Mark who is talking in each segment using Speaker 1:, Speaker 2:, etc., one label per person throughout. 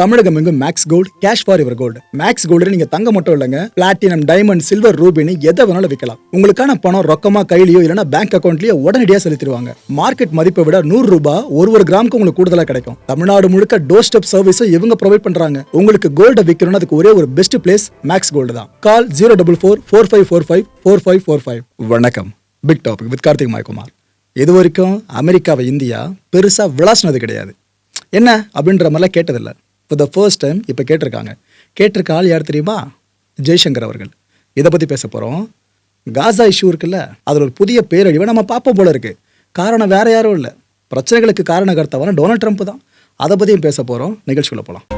Speaker 1: தமிழகம் எங்கும் Max gold cash for இவர் gold Max gold நீங்க தங்க மட்டும் இல்லைங்க. பிளாட்டினம் டைமண்ட் சில்வர் ரூபினி எதை வேணாலும் விற்கலாம் உங்களுக்கான பணம் ரொக்கமா கையிலயோ இல்லைன்னா பேங்க் அக்கௌண்ட்லயோ உடனடியாக செலுத்திடுவாங்க. மார்க்கெட் மதிப்பை விட நூறு ரூபாய் ஒரு ஒரு கிராமுக்கு உங்களுக்கு கூடுதலா கிடைக்கும். தமிழ்நாடு முழுக்க டோர் ஸ்டெப் சர்வீஸும் இவங்க ப்ரொவைட் பண்றாங்க. உங்களுக்கு கோல்ட விற்கணும்னு அதுக்கு ஒரே ஒரு பெஸ்ட் பிளேஸ் மேக்ஸ் கோல்டு தான். Call zero double four four five four five four five four five வணக்கம். Big topic with Karthik Mayakumar இது வரைக்கும் அமெரிக்காவை இந்தியா பெருசா விளாசினது கிடையாது. என்ன? அப்படின்ற மாதிரிலாம் கேட்டதில்லை. ஃபார் த ஃபர்ஸ்ட் டைம் இப்போ கேட்டிருக்காங்க. கேட்டிருக்க ஆள் யார் தெரியுமா? ஜெய்சங்கர் அவர்கள். இதை பற்றி பேச போகிறோம் காசா இஷ்யூ இருக்குல்ல அதில் ஒரு புதிய பேரழிவை நம்ம பார்ப்போம் போல இருக்குது காரணம் வேறு யாரும் இல்லை. பிரச்சனைகளுக்கு காரணகர்த்தாவான டொனால்ட் ட்ரம்ப் தான். அதை பற்றியும் பேச போகிறோம் நிகழ்ச்சிக்குள்ள போகலாம்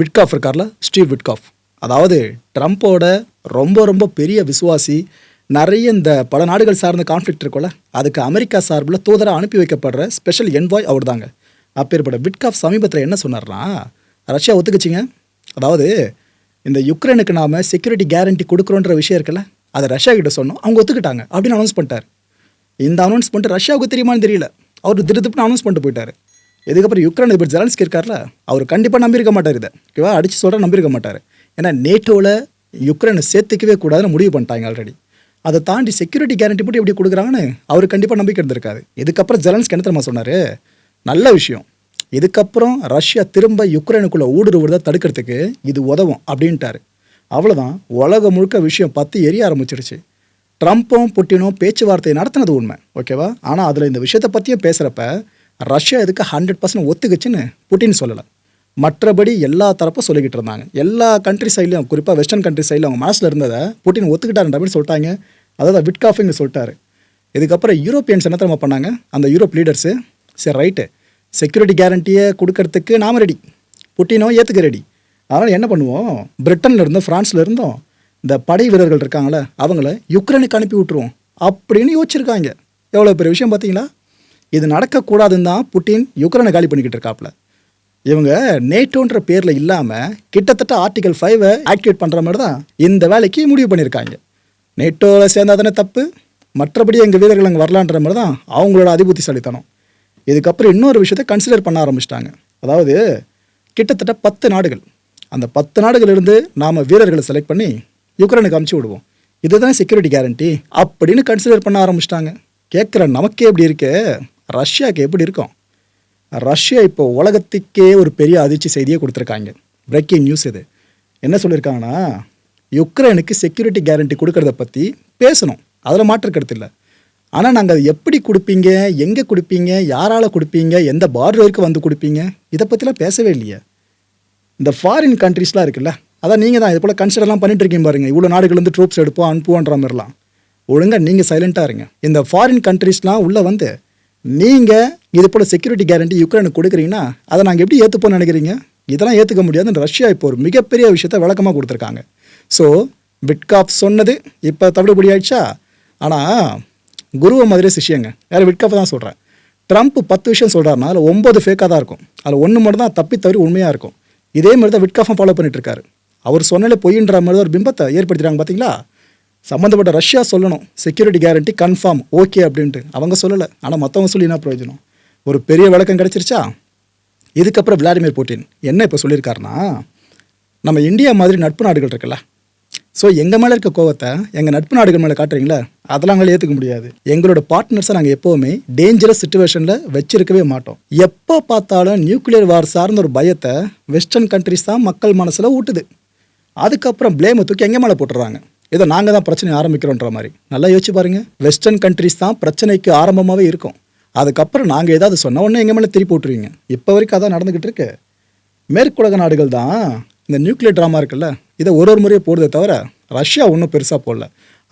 Speaker 1: விட்காஃப் இருக்கார்ல ஸ்டீவ் விட்காஃப். அதாவது ட்ரம்ப்போட ரொம்ப ரொம்ப பெரிய விசுவாசி நிறைய இந்த பல நாடுகள் சார்ந்த கான்ஃப்ளிக்ட் இருக்கும்ல அதுக்கு அமெரிக்கா சார்பில் தூதராக அனுப்பி வைக்கப்படுற ஸ்பெஷல் என்வாய் அவர் தாங்க அப்பேற்பட்ட விட்காஃப் சமீபத்தில் என்ன சொன்னார்னா ரஷ்யா ஒத்துக்குச்சிங்க. அதாவது இந்த யுக்ரைனுக்கு நாம் செக்யூரிட்டி கேரண்டி கொடுக்குறோன்ற விஷயம் இருக்குல்ல அதை ரஷ்யா கிட்ட சொன்னோம் அவங்க ஒத்துக்கிட்டாங்க அப்படின்னு அனௌன்ஸ் பண்ணிட்டார். இந்த அனௌன்ஸ்மெண்ட் ரஷ்யாவுக்கு தெரியுமான்னு தெரியல. அவர் திருத்துப்புன்னு அனௌன்ஸ் பண்ணிட்டு போயிட்டார். இதுக்கப்புறம் யுக்ரைன் அதிபர் ஜெலன்ஸ்கி இருக்கார்ல அவர் கண்டிப்பாக நம்பியிருக்க மாட்டார் இதை. ஓகேவா? அடிச்சு சொல்கிற நம்பியிருக்க மாட்டார். ஏன்னா நேட்டோவில் யுக்ரைனை சேர்த்துக்கவே கூடாதுன்னு முடிவு பண்ணிட்டாங்க ஆல்ரெடி அதை தாண்டி செக்யூரிட்டி கேரண்டி போட்டு எப்படி கொடுக்குறாங்கன்னு அவர் கண்டிப்பாக நம்பிக்கை இருந்திருக்காது இதுக்கப்புறம் ஜெலன்ஸ்கி என்ன தெரியுமா சொன்னார்? நல்ல விஷயம். இதுக்கப்புறம் ரஷ்யா திரும்ப யுக்ரைனுக்குள்ளே ஊடுருவுறதை தடுக்கிறதுக்கு இது உதவும் அப்படின்ட்டாரு. அவ்வளோதான் உலகம் முழுக்க விஷயம் பற்றி எரிய ஆரம்பிச்சிருச்சு. ட்ரம்ப்பும் புட்டினும் பேச்சுவார்த்தை நடத்தினது உண்மை. ஓகேவா? ஆனால் அதில் இந்த விஷயத்தை பற்றியும் பேசுகிறப்ப ரஷ்யா இதுக்கு ஹண்ட்ரட் பர்சன்ட் ஒத்துக்குச்சுன்னு புட்டின் சொல்லலை. மற்றபடி எல்லா தரப்பும் சொல்லிக்கிட்டு இருந்தாங்க. எல்லா கண்ட்ரி சைட்லையும் குறிப்பாக வெஸ்டர்ன் கண்ட்ரி சைடில் அவங்க மனசில் இருந்ததை புட்டின் ஒத்துக்கிட்டாருன்ற மாதிரி சொல்லிட்டாங்க. அதாவது விட்காஃபிங் சொல்லிட்டாரு. இதுக்கப்புறம் யூரோப்பியன்ஸ் என்ன தெரியுமா பண்ணாங்க? அந்த யூரோப் லீடர்ஸு சரி ரைட்டு செக்யூரிட்டி கேரண்டியை கொடுக்கறதுக்கு நாம் ரெடி புட்டினோ ஏற்றுக்க ரெடி அதனால் என்ன பண்ணுவோம்? பிரிட்டனில் இருந்தோம் ஃப்ரான்ஸில் இருந்தோம் இந்த படை வீரர்கள் இருக்காங்களே அவங்கள யுக்ரைனுக்கு அனுப்பி விட்டுருவோம் அப்படின்னு யோசிச்சிருக்காங்க. எவ்வளோ பெரிய விஷயம் பார்த்தீங்களா? இது நடக்கக்கூடாதுன்னு தான் புட்டின் யுக்ரைனை காலி பண்ணிக்கிட்டு இருக்காப்புல. இவங்க நேட்டோன்ற பேரில் இல்லாமல் கிட்டத்தட்ட ஆர்டிகல் ஃபைவை ஆக்டிவேட் பண்ணுற மாதிரி தான் இந்த வேலைக்கு முடிவு பண்ணியிருக்காங்க. நேட்டோவில் சேர்ந்தாதானே தப்பு. மற்றபடி எங்கள் வீரர்கள் அங்கே வரலான்ற மாதிரி தான் அவங்களோட அதிபுத்திசாலித்தனம். இதுக்கப்புறம் இன்னொரு விஷயத்தை கன்சிடர் பண்ண ஆரம்பிச்சிட்டாங்க. அதாவது கிட்டத்தட்ட பத்து நாடுகள். அந்த பத்து நாடுகளிலிருந்து நாம் வீரர்களை செலக்ட் பண்ணி யுக்ரைனுக்கு அமுச்சு விடுவோம். இதுதான் செக்யூரிட்டி கேரண்டி அப்படின்னு கன்சிடர் பண்ண ஆரம்பிச்சிட்டாங்க. கேட்குற நமக்கே எப்படி இருக்கு? ரஷ்யாவுக்கு எப்படி இருக்கும்? ரஷ்யா இப்போ உலகத்துக்கே ஒரு பெரிய அதிர்ச்சி செய்தியை கொடுத்துருக்காங்க. பிரேக்கிங் நியூஸ் இது. என்ன சொல்லியிருக்காங்கன்னா யுக்ரைனுக்கு செக்யூரிட்டி கேரண்டி கொடுக்கறத பற்றி பேசணும். அதில் மாற்று கருத்து இல்லை. ஆனால் நாங்கள் அது எப்படி கொடுப்பீங்க? எங்கே கொடுப்பீங்க? யாரால் கொடுப்பீங்க? எந்த பார்டர் வரைக்கும் வந்து கொடுப்பீங்க? இதை பற்றிலாம் பேசவே இல்லையே. இந்த ஃபாரின் கண்ட்ரீஸ்லாம் இருக்குல்ல அதான் நீங்கள் தான். இது போல் கன்சிடர்லாம் பண்ணிட்டு இருக்கீங்க இவ்வளோ நாடுகள் வந்து ட்ரூப்ஸ் எடுப்போம் அனுப்புவோன்ற மாதிரிலாம். ஒழுங்காக நீங்கள் சைலண்ட்டாக இருங்க. இந்த ஃபாரின் கண்ட்ரீஸ்லாம் உள்ளே வந்து நீங்கள் இது போல் செக்யூரிட்டி கேரண்டி யுக்ரைனுக்கு கொடுக்குறீங்கன்னா அதை நாங்கள் எப்படி ஏற்றுப்போம்னு நினைக்கிறீங்க? இதெல்லாம் ஏற்றுக்க முடியாதுன்னு ரஷ்யா இப்போ ஒரு மிகப்பெரிய விஷயத்த விளக்கமாக கொடுத்துருக்காங்க. ஸோ விட்காப் சொன்னது இப்போ தவிடுபடி ஆயிடுச்சா? ஆனால் குருவை மாதிரி சிஷ்யங்க. வேறு விட்காப் தான் சொல்கிறேன் ட்ரம்ப் பத்து விஷயம் சொல்கிறாருனா அதில் ஒம்பது ஃபேக்காக தான் இருக்கும். அதில் ஒன்று மட்டும் தான் தப்பி தவறி உண்மையாக இருக்கும். இதே மாதிரி தான் விட்காஃபும் ஃபாலோ பண்ணிட்டு இருக்காரு. அவர் சொன்னாலே பொய்ன்ற மாதிரி தான் ஒரு பிம்பத்தை ஏற்படுத்துகிறாங்க பார்த்தீங்களா சம்மந்தப்பட்ட ரஷ்யா சொல்லணும். செக்யூரிட்டி கேரண்டி கன்ஃபார்ம் ஓகே அப்படின்ட்டு. அவங்க சொல்லலை. ஆனால் மற்றவங்க சொல்லி என்ன பிரயோஜனம்? ஒரு பெரிய விளக்கம் கிடைச்சிருச்சா? இதுக்கப்புறம் விளாடிமிர் புட்டின் என்ன இப்போ சொல்லியிருக்காருன்னா நம்ம இந்தியா மாதிரி நட்பு நாடுகள் இருக்குல்ல. ஸோ எங்கள் மேலே இருக்க கோவத்தை எங்கள் நட்பு நாடுகள் மேலே காட்டுறீங்களா அதெல்லாம் எங்களால் ஏற்றுக்க முடியாது. எங்களோட பார்ட்னர்ஸை நாங்கள் எப்போவுமே டேஞ்சரஸ் சுச்சுவேஷனில் வச்சிருக்கவே மாட்டோம். எப்போ பார்த்தாலும் நியூக்ளியர் வார் சார்ந்த ஒரு பயத்தை வெஸ்டர்ன் கண்ட்ரிஸ் தான் மக்கள் மனசில் ஊட்டுது. அதுக்கப்புறம் ப்ளேமை தூக்கி எங்கே மேலே போட்டுறாங்க? இதை நாங்கள் தான் பிரச்சனை ஆரம்பிக்கிறோன்ற மாதிரி. நல்லா யோசிச்சு பாருங்கள் வெஸ்டர்ன் கண்ட்ரிஸ் தான் பிரச்சனைக்கு ஆரம்பமாகவே இருக்கும். அதுக்கப்புறம் நாங்கள் ஏதாவது சொன்ன உடனே எங்கள் மேலே திருப்பி விட்டுருவீங்க இப்போ வரைக்கும் அதான் நடந்துக்கிட்டு இருக்கு. மேற்குலக நாடுகள் தான் இந்த நியூக்ளியர் ட்ராமா இருக்குல்ல இதை ஒரு ஒரு முறையே போடுதே தவிர ரஷ்யா ஒன்றும் பெருசாக போடல.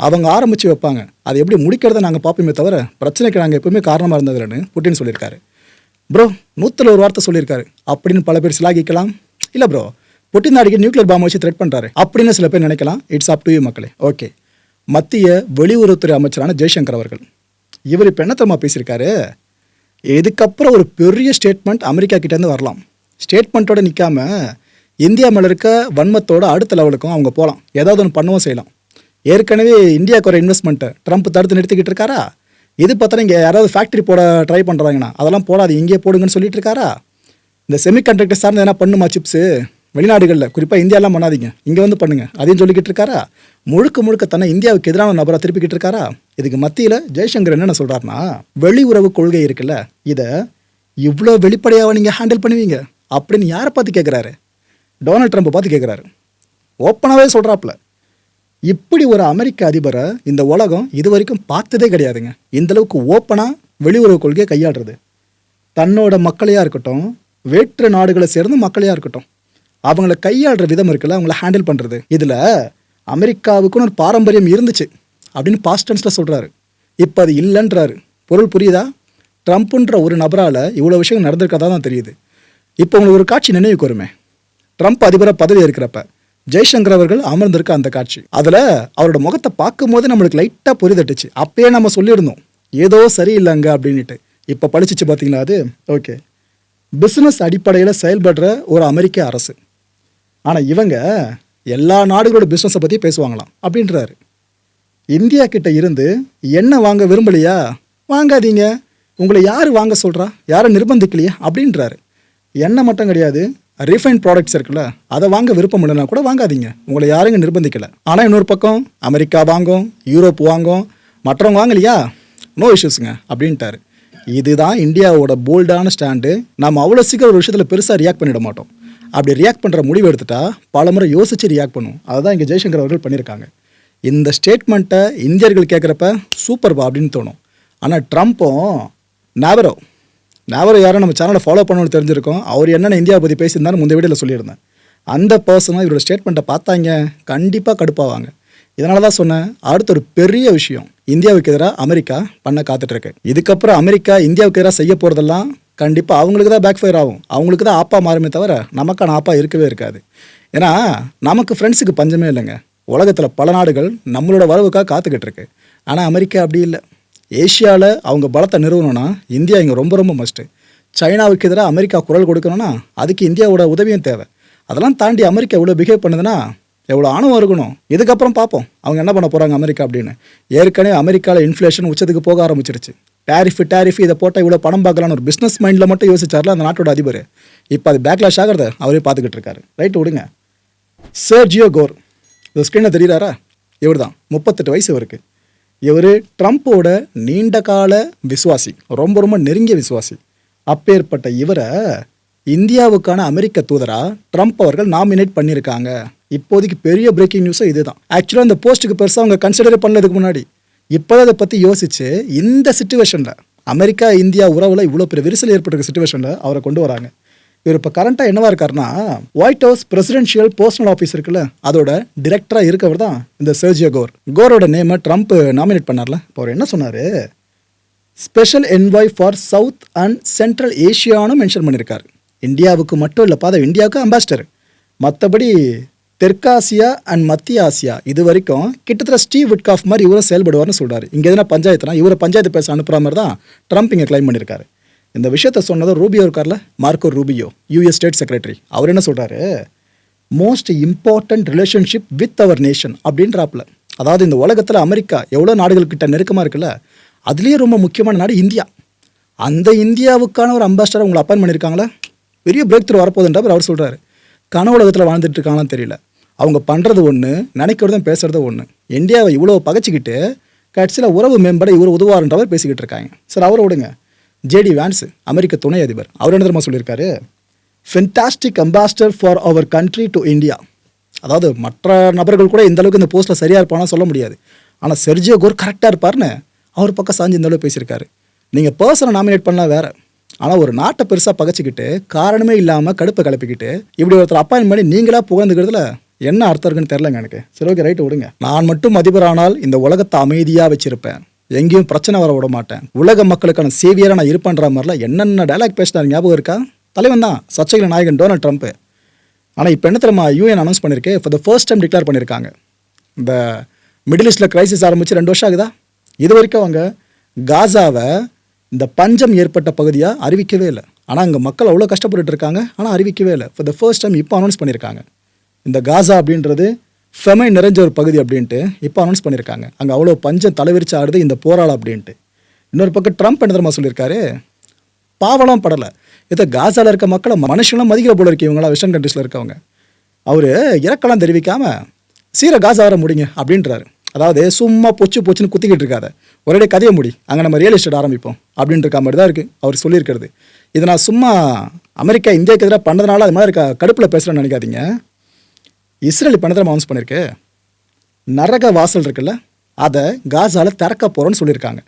Speaker 1: அவங்க ஆரம்பித்து வைப்பாங்க. அதை எப்படி முடிக்கிறத நாங்கள் பார்ப்போமே தவிர பிரச்சனைக்கு நாங்கள் எப்பவுமே காரணமாக இருந்ததுலன்னு புட்டின் சொல்லியிருக்காரு. ப்ரோ நூற்றில் ஒரு வார்த்தை சொல்லியிருக்காரு. அப்படின்னு பல பேர் சிலாகிக்கலாம். இல்லை ப்ரோ புட்டின் நாடுக்கு நியூக்ளியர் பாம்பை வச்சு த்ரெட் பண்ணுறாரு அப்படின்னு சில பேர் நினைக்கலாம். இட்ஸ் அப் டு யூ மக்களே. ஓகே மத்திய வெளியுறவுத்துறை அமைச்சரான ஜெய்சங்கர் அவர்கள். இவர் இப்போ என்ன பேசியிருக்காரு? இதுக்கப்புறம் ஒரு பெரிய ஸ்டேட்மெண்ட் அமெரிக்கா கிட்டேருந்து வரலாம். ஸ்டேட்மெண்ட்டோட நிற்காம இந்தியா மேலே இருக்க வன்மத்தோட அடுத்த லெவலுக்கும் அவங்க போகலாம் ஏதாவது ஒன்று பண்ணவும் செய்யலாம். ஏற்கனவே இந்தியாவுக்கு ஒரு இன்வெஸ்ட்மெண்ட்டை ட்ரம்ப் தடுத்து நிறுத்திக்கிட்டு இருக்காரா? இது பார்த்தா இங்கே யாராவது ஃபேக்ட்ரி போட ட்ரை பண்ணுறாங்கண்ணா அதெல்லாம் போடாது இங்கேயே போடுங்கன்னு சொல்லிட்டு இருக்காரா? இந்த செமிகண்டக்டர் சார்ந்து எதனா பண்ணுமா சிப்ஸு வெளிநாடுகளில் குறிப்பாக இந்தியாலாம் பண்ணாதீங்க. இங்கே வந்து பண்ணுங்க. அதையும் சொல்லிக்கிட்டு இருக்காரா? முழுக்க முழுக்க தன்னை இந்தியாவுக்கு எதிரான நபராக திருப்பிக்கிட்டு இருக்காரா? இதுக்கு மத்தியில் ஜெய்சங்கர் என்னென்ன சொல்கிறாருன்னா வெளியுறவு கொள்கை இருக்குல்ல இதை இவ்வளோ வெளிப்படையாக நீங்கள் ஹேண்டில் பண்ணுவீங்க? அப்படின்னு யாரை பார்த்து கேட்குறாரு டொனால்ட் ட்ரம்ப்பை பார்த்து கேட்குறாரு ஓப்பனாகவே சொல்கிறாப்புல இப்படி ஒரு அமெரிக்க அதிபரை இந்த உலகம் இது வரைக்கும் பார்த்ததே கிடையாதுங்க. இந்த அளவுக்கு ஓப்பனாக வெளியுறவு கொள்கையை கையாளுறது. தன்னோட மக்களையாக இருக்கட்டும் வேற்று நாடுகளை சேர்ந்த மக்களையாக இருக்கட்டும் அவங்கள கையாளுற விதம் இருக்குல்ல அவங்கள ஹேண்டில் பண்ணுறது இதில் அமெரிக்காவுக்குன்னு ஒரு பாரம்பரியம் இருந்துச்சு அப்படின்னு பாஸ்டன்ஸில் சொல்கிறாரு இப்போ அது இல்லைன்றாரு. பொருள் புரியுதா? ட்ரம்ப்புன்ற ஒரு நபரால் இவ்வளோ விஷயம் நடந்திருக்கதா தான் தெரியுது. இப்போ உங்களுக்கு ஒரு காட்சி நினைவுக்கு வருமே. ட்ரம்ப் அதிபராக பதவி இருக்கிறப்ப ஜெய்சங்கர் அவர்கள் அமர்ந்திருக்க அந்த காட்சி. அதில் அவரோட முகத்தை பார்க்கும்போது நம்மளுக்கு லைட்டாக புரிதட்டுச்சு அப்பயே நம்ம சொல்லியிருந்தோம். ஏதோ சரியில்லைங்க அப்படின்ட்டு இப்போ படிச்சிச்சு பார்த்தீங்களா அது? ஓகே பிஸ்னஸ் அடிப்படையில் செயல்படுற ஒரு அமெரிக்க அரசு. ஆனால் இவங்க எல்லா நாடுகளோட பிஸ்னஸை பற்றி பேசுவாங்களாம் அப்படின்றாரு. இந்தியா கிட்ட இருந்து என்ன வாங்க விரும்பலையா? வாங்காதீங்க. உங்களை யார் வாங்க சொல்கிறா யாரை நிர்பந்திக்கலையா? அப்படின்றாரு. எண்ணெய் மட்டும் கிடையாது ரீஃபைண்ட் ப்ராடக்ட்ஸ் இருக்குல்ல அதை வாங்க விருப்பம் இல்லைனா கூட வாங்காதீங்க. உங்களை யாருங்க நிர்பந்திக்கலை. ஆனால் இன்னொரு பக்கம் அமெரிக்கா வாங்கும் யூரோப் வாங்கும் மற்றவங்க வாங்கலையா? நோ இஷ்யூஸுங்க அப்படின்ட்டாரு. இதுதான் இந்தியாவோட போல்டான ஸ்டாண்டு நம்ம அவ்வளோ சீக்கிரம் ஒரு விஷயத்தில் பெருசாக ரியாக்ட் பண்ணிட மாட்டோம். அப்படி ரியாக்ட் பண்ணுற முடிவு எடுத்துட்டா பல முறை யோசிச்சு ரியாக்ட் பண்ணும். அதை தான் இங்கே ஜெய்சங்கர் அவர்கள் பண்ணியிருக்காங்க. இந்த ஸ்டேட்மெண்ட்டை இந்தியர்கள் கேட்குறப்ப சூப்பர்பா அப்படின்னு தோணும். ஆனால் ட்ரம்ப்பும் நேவரோ நேவரோ யாரும் நம்ம சேனலை ஃபாலோ பண்ணணும்னு தெரிஞ்சிருக்கோம். அவர் என்னென்ன இந்தியாவை பற்றி பேசியிருந்தாலும் முந்தைய வீடியோவில் சொல்லியிருந்தேன். அந்த பர்சனாக இவரோட ஸ்டேட்மெண்ட்டை பார்த்தாங்க. கண்டிப்பாக கடுப்பாவாங்க. இதனால தான் சொன்னேன் அடுத்த ஒரு பெரிய விஷயம். இந்தியாவுக்கு எதிராக அமெரிக்கா பண்ண காத்துட்ருக்கு இதுக்கப்புறம் அமெரிக்கா இந்தியாவுக்கு எதிராக செய்ய போகிறதெல்லாம் கண்டிப்பாக அவங்களுக்கு தான் பேக் ஃபயர் ஆகும். அவங்களுக்கு தான் ஆப்பா மாறுமே தவிர நமக்கான ஆப்பா இருக்கவே இருக்காது. ஏன்னா நமக்கு ஃப்ரெண்ட்ஸுக்கு பஞ்சமே இல்லைங்க. உலகத்தில் பல நாடுகள் நம்மளோட வரவுக்காக காத்துக்கிட்டு இருக்கு. ஆனால் அமெரிக்கா அப்படி இல்லை. ஏஷியாவில் அவங்க பலத்தை நிறுவனம்னா இந்தியா இங்கே ரொம்ப ரொம்ப மஸ்ட்டு சைனாவுக்கு எதிராக அமெரிக்கா குரல் கொடுக்கணும்னா அதுக்கு இந்தியாவோட உதவியும் தேவை. அதெல்லாம் தாண்டி அமெரிக்கா எவ்வளோ பிஹேவ் பண்ணுதுன்னா எவ்வளோ ஆணவம் இருக்கணும். இதுக்கப்புறம் பார்ப்போம் அவங்க என்ன பண்ண போகிறாங்க அமெரிக்கா அப்படின்னு. ஏற்கனவே அமெரிக்காவில் இன்ஃப்ளேஷன் உச்சத்துக்கு போக ஆரம்பிச்சிருச்சு டேரிஃப் டேரிஃப் இதை போட்டால் இவ்வளோ பணம் பார்க்கலான்னு ஒரு பிஸ்னஸ் மைண்டில் மட்டும் யோசிச்சார்ல அந்த நாட்டோட அதிபர். இப்போ அது பேக்லாஷ் ஆகிறத அவரே பார்த்துக்கிட்டு இருக்காரு. ரைட் விடுங்க. சர்ஜியோ கோர் இந்த ஸ்க்ரீனை தெரியுறாரா? இவர் தான் முப்பத்தெட்டு வயசு இவருக்கு. இவர் ட்ரம்ப்போட நீண்ட கால விசுவாசி ரொம்ப ரொம்ப நெருங்கிய விசுவாசி. அப்பேற்பட்ட இவரை இந்தியாவுக்கான அமெரிக்க தூதராக ட்ரம்ப் அவர்கள் நாமினேட் பண்ணியிருக்காங்க. இப்போதைக்கு பெரிய பிரேக்கிங் நியூஸும் இதுதான். ஆக்சுவலாக இந்த போஸ்ட்டுக்கு பெருசாக அவங்க கன்சிடர் பண்ணதுக்கு முன்னாடி. இப்போதான் அதை பற்றி யோசிச்சு இந்த சுச்சுவேஷனில் அமெரிக்கா இந்தியா உறவில் இவ்வளோ பெரிய விரிசல் ஏற்பட்டிருக்க சுச்சுவேஷனில் அவரை கொண்டு வராங்க. இவர் இப்போ கரண்ட்டாக என்னவா இருக்காருன்னா White House presidential personnel office இருக்குல்ல அதோட டிரெக்டராக இருக்கவர் தான் இந்த சர்ஜியோ கோர் கோரோட நேமை ட்ரம்ப் நாமினேட் பண்ணார்ல. இப்போ அவர் என்ன சொன்னார்? Special envoy for South and Central ஏஷியான்னு mention பண்ணியிருக்காரு இந்தியாவுக்கு மட்டும் இல்லைப்பா அது இந்தியாவுக்கு அம்பாசிடர் மற்றபடி தெற்காசியா அண்ட் மத்திய ஆசியா இது வரைக்கும் கிட்டத்தட்ட ஸ்டீவ் விட்காஃப் மாதிரி இவரும் செயல்படுவார்னு சொல்கிறார் இங்கே எதனா பஞ்சாயத்துனா இவரை பஞ்சாயத்து பேச அனுப்புகிற மாதிரி தான் ட்ரம்ப் இங்கே கிளைம் பண்ணியிருக்காரு இந்த விஷயத்த சொன்னதும் ரூபியோ இருக்கார்ல Marco Rubio US state secretary அவர் என்ன சொல்கிறாரு most important relationship with our nation அப்படின்றாப்புல. அதாவது இந்த உலகத்தில் அமெரிக்கா எவ்வளோ நாடுகள்கிட்ட நெருக்கமாக இருக்குல்ல அதுலேயே ரொம்ப முக்கியமான நாடு இந்தியா. அந்த இந்தியாவுக்கான ஒரு அம்பாசிடர் உங்களை அப்பாயின் பண்ணியிருக்காங்களா பெரிய பிரேக் த்ரூ வரப்போகுதுன்றவர் அவர் சொல்கிறாரு கன உலகத்தில் வாழ்ந்துட்டு இருக்காங்களான்னு தெரியல. அவங்க பண்ணுறது ஒன்று நினைக்கிறதும் பேசுகிறதும் ஒன்று இந்தியாவை இவ்வளோ பகைச்சிக்கிட்டு கட்சியில் உறவு மேம்பட இவர் உதவாருன்றவர் பேசிக்கிட்டு இருக்காங்க. சார் அவரை விடுங்க. ஜேடி வேன்ஸ் அமெரிக்க துணை அதிபர். அவர் என்ன தெரியுமா சொல்லியிருக்காரு? Fantastic ambassador for our country to India அதாவது மற்ற நபர்கள் கூட இந்த அளவுக்கு இந்த போஸ்ட்டில் சரியாக இருப்பானா சொல்ல முடியாது. ஆனால் செர்ஜியோ கோர் கரெக்டாக இருப்பார்னு அவர் பக்கம் சாஞ்சு இந்த அளவு பேசியிருக்காரு. நீங்கள் பர்சனை நாமினேட் பண்ணலாம் வேறு. ஆனால் ஒரு நாட்டை பெருசாக பகைச்சிக்கிட்டு காரணமே இல்லாமல் கடுப்பை கிளப்பிக்கிட்டு இப்படி ஒருத்தர் அப்பாயின்மெண்ட் பண்ணி நீங்களா புகழ்ந்துக்கிறதுல என்ன அர்த்தம் இருக்குன்னு தெரிலங்க எனக்கு. சரி ஓகே ரைட்டு விடுங்க. நான் மட்டும் அதிபரானால் இந்த உலகத்தை அமைதியாக வச்சிருப்பேன். எங்கேயும் பிரச்சனை வர விட மாட்டேன். உலக மக்களுக்கான சேவியராக நான் இருப்பேன்ற மாதிரிலாம் என்னென்ன டைலாக் பேசினார் ஞாபகம் இருக்கா? தலைவன் தான் சர்ச்சைகள் நாயகன் டொனால்ட் ட்ரம்ப். ஆனால் இப்போ என்ன தெரியுமா யூஎன் அனௌன்ஸ் பண்ணியிருக்கு for the first time declare பண்ணியிருக்காங்க இந்த மிடில் ஈஸ்டில் கிரைசிஸ் ஆரம்பித்து ரெண்டு வருஷம் ஆகுதா? இது வரைக்கும் அவங்க காசாவை இந்த பஞ்சம் ஏற்பட்ட பகுதியாக அறிவிக்கவே இல்லை. ஆனால் அங்கே மக்கள் அவ்வளோ கஷ்டப்பட்டுட்டு இருக்காங்க. ஆனால் அறிவிக்கவே இல்லை. ஃபார் த ஃபர்ஸ்ட் டைம் இப்போ அனௌன்ஸ் பண்ணியிருக்காங்க இந்த காசா அப்படின்றது ஃபெமை நிறைஞ்ச ஒரு பகுதி அப்படின்ட்டு இப்போ அனௌன்ஸ் பண்ணியிருக்காங்க. அங்கே அவ்வளோ பஞ்சம் தலைவிரிச்சு ஆடுது இந்த போராளம் அப்படின்ட்டு. இன்னொரு பக்கம் ட்ரம்ப் என்ன தெரியுமா சொல்லியிருக்காரு? பாவலாம் படலை. இதை காசாவில் இருக்க மக்களை மனுஷங்களும் மதிக்கிற போல இருக்கு இவங்களாம் வெஸ்டர்ன் கண்ட்ரீஸில் இருக்கவங்க. அவர் இறக்கலாம் தெரிவிக்காமல் சீர காசா வர முடியுங்க அப்படின்றாரு. அதாவது சும்மா பொச்சு பொச்சுன்னு குத்திக்கிட்டு இருக்காத. ஒரே கதையை முடி. அங்கே நம்ம ரியல் எஸ்டேட் ஆரம்பிப்போம் அப்படின்ற மாதிரி தான் இருக்குது அவர் சொல்லியிருக்கிறது. இதை நான் சும்மா அமெரிக்கா இந்தியாவுக்கு எதிராக பண்ணதுனால அது மாதிரி கடுப்பில் பேசுகிறேன்னு நினைக்காதீங்க. இஸ்ரேல் பண்ணதை அனௌன்ஸ் பண்ணியிருக்கு நரக வாசல் இருக்குல்ல அதை காசால திறக்க போகிறோன்னு சொல்லியிருக்காங்க.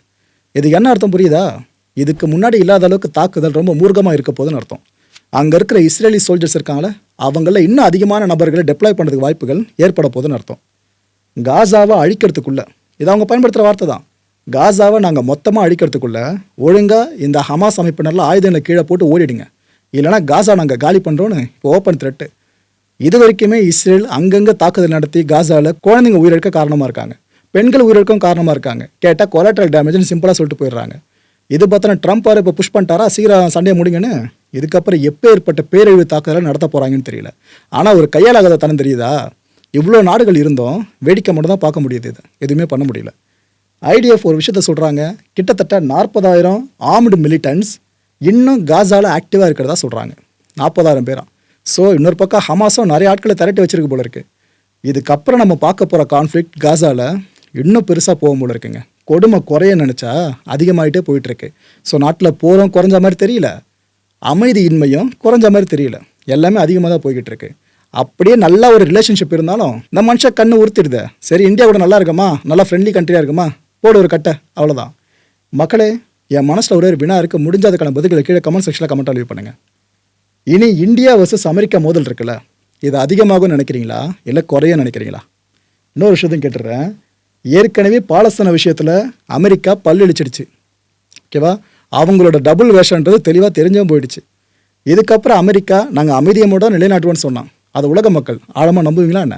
Speaker 1: இது என்ன அர்த்தம் புரியுதா? இதுக்கு முன்னாடி இல்லாத அளவுக்கு தாக்குதல் ரொம்ப மூர்க்கமாக இருக்க போதுன்னு அர்த்தம். அங்கே இருக்கிற இஸ்ரேலி சோல்ஜர்ஸ் இருக்காங்களே அவங்கள இன்னும் அதிகமான நபர்களை டெப்ளாய் பண்ணுறதுக்கு வாய்ப்புகள் ஏற்பட போதுன்னு அர்த்தம். காசாவை அழிக்கிறதுக்குள்ளே இது அவங்க பயன்படுத்துகிற வார்த்தை தான். காசாவை நாங்கள் மொத்தமாக அழிக்கிறதுக்குள்ளே ஒழுங்காக இந்த ஹமாஸ் அமைப்பினரில் ஆயுதங்களை கீழே போட்டு ஓடிடுங்க. இல்லைனா காசா நாங்கள் காலி பண்ணுறோன்னு இப்போ ஓப்பன் த்ரெட்டு இது வரைக்குமே இஸ்ரேல் அங்கங்கே தாக்குதல் நடத்தி காசாவில் குழந்தைங்க உயிரிழக்க காரணமாக இருக்காங்க. பெண்கள் உயிரிழக்கும் காரணமாக இருக்காங்க. கேட்டால் கொலாட்ரல் டேமேஜ்னு சிம்பிளாக சொல்லிட்டு போயிடுறாங்க. இது பார்த்தா ட்ரம்ப் அவர் இப்போ புஷ் பண்ணிட்டாரா? சீக்கிரம் சண்டையை முடிங்கன்னு? இதுக்கப்புறம் எப்போ ஏற்பட்ட பேரழிவு தாக்குதலை நடத்த போகிறாங்கன்னு தெரியல. ஆனால் ஒரு கையாலாகாத தனம் தெரியுதா? இவ்வளோ நாடுகள் இருந்தோம் வேடிக்கை மட்டும் தான் பார்க்க முடியுது இது. எதுவுமே பண்ண முடியல. ஐடிஎஃப் ஒரு விஷயத்த சொல்கிறாங்க கிட்டத்தட்ட நாற்பதாயிரம் ஆர்ம்டு மிலிட்டன்ஸ் இன்னும் காசாவில் ஆக்டிவாக இருக்கிறதா சொல்கிறாங்க நாற்பதாயிரம் பேரா. ஸோ இன்னொரு பக்கம் ஹமாஸும் நிறைய ஆட்களை திரட்டி வச்சிருக்கு போல இருக்கு. இதுக்கப்புறம் நம்ம பார்க்க போகிற கான்ஃப்ளிக்ட் காசாவில் இன்னும் பெருசாக போகும் போல இருக்குங்க. கொடுமை குறைய நினச்சா அதிகமாகிட்டே போயிட்டுருக்கு ஸோ நாட்டில் போகிறோம் குறைஞ்ச மாதிரி தெரியல. அமைதியின்மையும் குறைஞ்ச மாதிரி தெரியல. எல்லாமே அதிகமாக தான் போய்கிட்டு இருக்கு. அப்படியே நல்ல ஒரு ரிலேஷன்ஷிப் இருந்தாலும் இந்த மனுஷன் கண்ணு உறுத்திடுது. சரி இந்தியா கூட நல்லா இருக்குமா? நல்லா ஃப்ரெண்ட்லி கண்ட்ரியாக இருக்குமா? போடு ஒரு கட்டை அவ்வளோதான் மக்களே என் மனசில் ஒரே ஒரு வினா இருக்கு. முடிஞ்ச அதுக்கான பதில்களை கீழே கமெண்ட் செக்ஷனில் கமெண்ட் லீவ் பண்ணுங்க. இனி இந்தியா வர்சஸ் அமெரிக்கா மோதல் இருக்குல்ல இது அதிகமாகும் நினைக்கிறீங்களா? இல்லை குறைய நினைக்கிறீங்களா? இன்னொரு விஷயத்தையும் கேட்டுடுறேன் ஏற்கனவே பாலஸ்தீன விஷயத்தில் அமெரிக்கா பல்லளிச்சிடுச்சு ஓகேவா? அவங்களோட டபுள் வேஷன்றது தெளிவாக தெரிஞ்சும் போயிடுச்சு. இதுக்கப்புறம் அமெரிக்கா நாங்கள் அமைதியமோட நிலைநாட்டுவோன்னு சொன்னோம் அது உலக மக்கள். ஆழமாக நம்புவீங்களா என்ன?